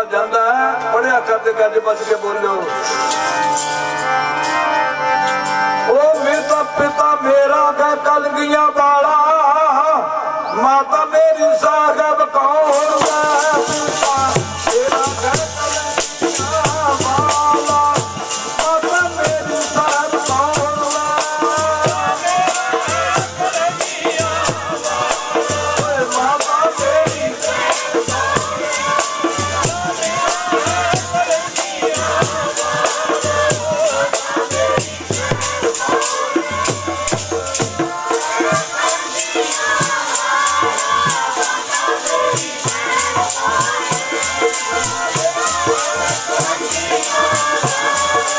ਬੋਲਿਆ ਜਾਂਦਾ ਹੈ। ਪੜਿਆ ਕਰਦੇ ਗੱਜ ਬੱਜ ਕੇ ਬੋਲਿਓ। ਉਹ ਮੇਰਾ ਪਿਤਾ ਮੇਰਾ ਗਾ ਕਲਗੀਆਂ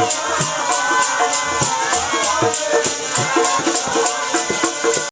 Thank you.